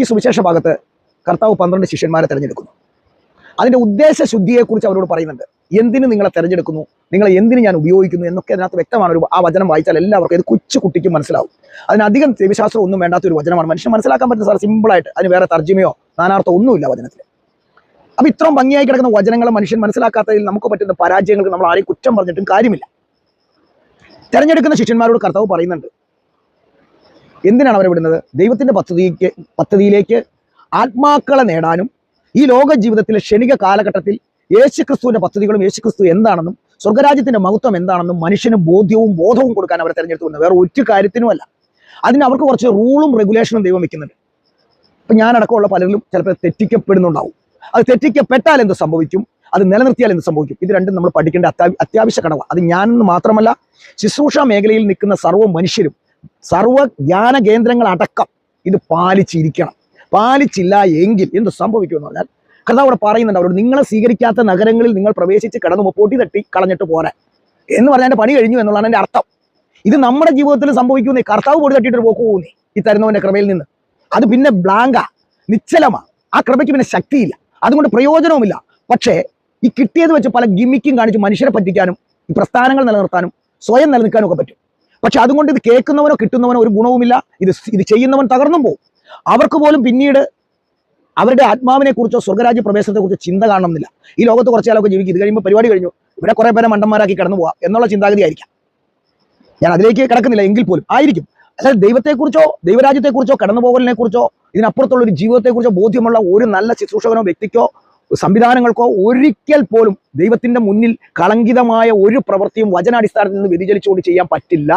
ഈ സുവിശേഷ ഭാഗത്ത് കർത്താവ് പന്ത്രണ്ട് ശിഷ്യന്മാരെ തിരഞ്ഞെടുക്കുന്നു. അതിന്റെ ഉദ്ദേശ ശുദ്ധിയെക്കുറിച്ച് അവരോട് പറയുന്നുണ്ട്. എന്തിനു നിങ്ങളെ തിരഞ്ഞെടുക്കുന്നു? നിങ്ങളെ എന്തിന് ഞാൻ ഉപയോഗിക്കുന്നു? എന്നൊക്കെ അതിനകത്ത് വ്യക്തമാണ്. ഒരു ആ വചനം വായിച്ചാൽ എല്ലാവർക്കും ഇത് കൊച്ചു കുട്ടിക്കും മനസ്സിലാവും. അതിനധികം ദൈവശാസ്ത്രം ഒന്നും വേണ്ടാത്ത ഒരു വചനമാണ്. മനുഷ്യൻ മനസ്സിലാക്കാൻ പറ്റുന്ന സാർ സിമ്പിളായിട്ട് അതിന് വേറെ തർജമയോ നാനാർത്ഥം ഒന്നുമില്ല വചനത്തിൽ. അപ്പൊ ഇത്രയും ഭംഗിയായി കിടക്കുന്ന വചനങ്ങളെ മനുഷ്യൻ മനസ്സിലാക്കാത്തതിൽ നമുക്ക് പറ്റുന്ന പരാജയങ്ങൾക്ക് നമ്മൾ ആരെയും കുറ്റം പറഞ്ഞിട്ടും കാര്യമില്ല. തിരഞ്ഞെടുക്കുന്ന ശിഷ്യന്മാരോട് കർത്താവ് പറയുന്നുണ്ട്. എന്തിനാണ് അവരെ വിടുന്നത്? ദൈവത്തിന്റെ പദ്ധതിക്ക് പദ്ധതിയിലേക്ക് ആത്മാക്കളെ നേടാനും ഈ ലോക ജീവിതത്തിലെ ക്ഷണിക കാലഘട്ടത്തിൽ യേശുക്രിസ്തുവിന്റെ പദ്ധതികളും യേശുക്രിസ്തു എന്താണെന്നും സ്വർഗരാജ്യത്തിന്റെ മഹത്വം എന്താണെന്നും മനുഷ്യന് ബോധ്യവും ബോധവും കൊടുക്കാൻ അവരെ തെരഞ്ഞെടുത്തു വിടുന്നത് വേറെ ഒരു കാര്യത്തിനുമല്ല. അതിന് അവർക്ക് കുറച്ച് റൂളും റെഗുലേഷനും ദൈവം വെക്കുന്നുണ്ട്. ഇപ്പം ഞാനടക്കമുള്ള പലരിലും ചിലപ്പോൾ തെറ്റിക്കപ്പെടുന്നുണ്ടാവും. അത് തെറ്റിക്കപ്പെട്ടാൽ എന്ത് സംഭവിക്കും? അത് നിലനിർത്തിയാൽ എന്ത് സംഭവിക്കും? ഇത് രണ്ടും നമ്മൾ പഠിക്കേണ്ട അത്യാവശ്യ കടവ അത് ഞാനെന്ന് മാത്രമല്ല ശുശ്രൂഷ മേഖലയിൽ നിൽക്കുന്ന സർവ മനുഷ്യരും സർവ ജ്ഞാന കേന്ദ്രങ്ങൾ അടക്കം ഇത് പാലിച്ചിരിക്കണം. പാലിച്ചില്ല എങ്കിൽ എന്ത് സംഭവിക്കുമെന്ന് പറഞ്ഞാൽ കർത്താവ് അവിടെ പറയുന്നുണ്ട് അവരോട് നിങ്ങളെ സ്വീകരിക്കാത്ത നഗരങ്ങളിൽ നിങ്ങൾ പ്രവേശിച്ച് കടന്നു പൊട്ടി തട്ടി കളഞ്ഞിട്ട് പോരാ. എന്ന് പറഞ്ഞാൽ പണി കഴിഞ്ഞു എന്നുള്ളതാണ് എന്റെ അർത്ഥം. ഇത് നമ്മുടെ ജീവിതത്തിൽ സംഭവിക്കുന്നേ കർത്താവ് പൊടി തട്ടിയിട്ട് പോക്ക് പോകുന്നേ ഈ തരുന്നവന്റെ കൃപയിൽ നിന്ന്. അത് പിന്നെ ബ്ലാങ്കാ നിശ്ചലമാണ് ആ ക്രമയ്ക്ക് പിന്നെ ശക്തിയില്ല. അതുകൊണ്ട് പ്രയോജനവുമില്ല. പക്ഷേ ഈ കിട്ടിയത് വെച്ച് പല ഗിമ്മിക്കും കാണിച്ച് മനുഷ്യരെ പറ്റിക്കാനും ഈ പ്രസ്ഥാനങ്ങൾ നിലനിർത്താനും സ്വയം നിലനിൽക്കാനും ഒക്കെ പറ്റും. പക്ഷെ അതുകൊണ്ട് ഇത് കേൾക്കുന്നവനോ കിട്ടുന്നവനോ ഒരു ഗുണവുമില്ല. ഇത് ഇത് ചെയ്യുന്നവൻ തകർന്നും പോകും അവർക്ക് പോലും പിന്നീട് അവരുടെ ആത്മാവിനെ കുറിച്ചോ സ്വർഗരാജ്യ പ്രവേശനത്തെ കുറിച്ചോ ചിന്ത കാണണമെന്നില്ല. ഈ ലോകത്ത് കുറച്ച് കാലമൊക്കെ ജീവിക്കും. ഇത് കഴിയുമ്പോൾ പരിപാടി കഴിഞ്ഞു. ഇവിടെ കുറെ പേരെ മണ്ടന്മാരാക്കി കടന്നു പോകാം എന്നുള്ള ചിന്താഗതി ആയിരിക്കാം. ഞാൻ അതിലേക്ക് കിടക്കുന്നില്ല. എങ്കിൽ പോലും ആയിരിക്കും. അതായത് ദൈവത്തെക്കുറിച്ചോ ദൈവരാജ്യത്തെക്കുറിച്ചോ കടന്നു പോകലിനെ കുറിച്ചോ ഇതിനപ്പുറത്തുള്ള ഒരു ജീവിതത്തെക്കുറിച്ചോ ബോധ്യമുള്ള ഒരു നല്ല ശുശ്രൂഷകനോ വ്യക്തിക്കോ സംവിധാനങ്ങൾക്കോ ഒരിക്കൽ പോലും ദൈവത്തിന്റെ മുന്നിൽ കളങ്കിതമായ ഒരു പ്രവൃത്തിയും വചനാടിസ്ഥാനത്തിൽ നിന്ന് വ്യതിചലിച്ചുകൊണ്ട് ചെയ്യാൻ പറ്റില്ല.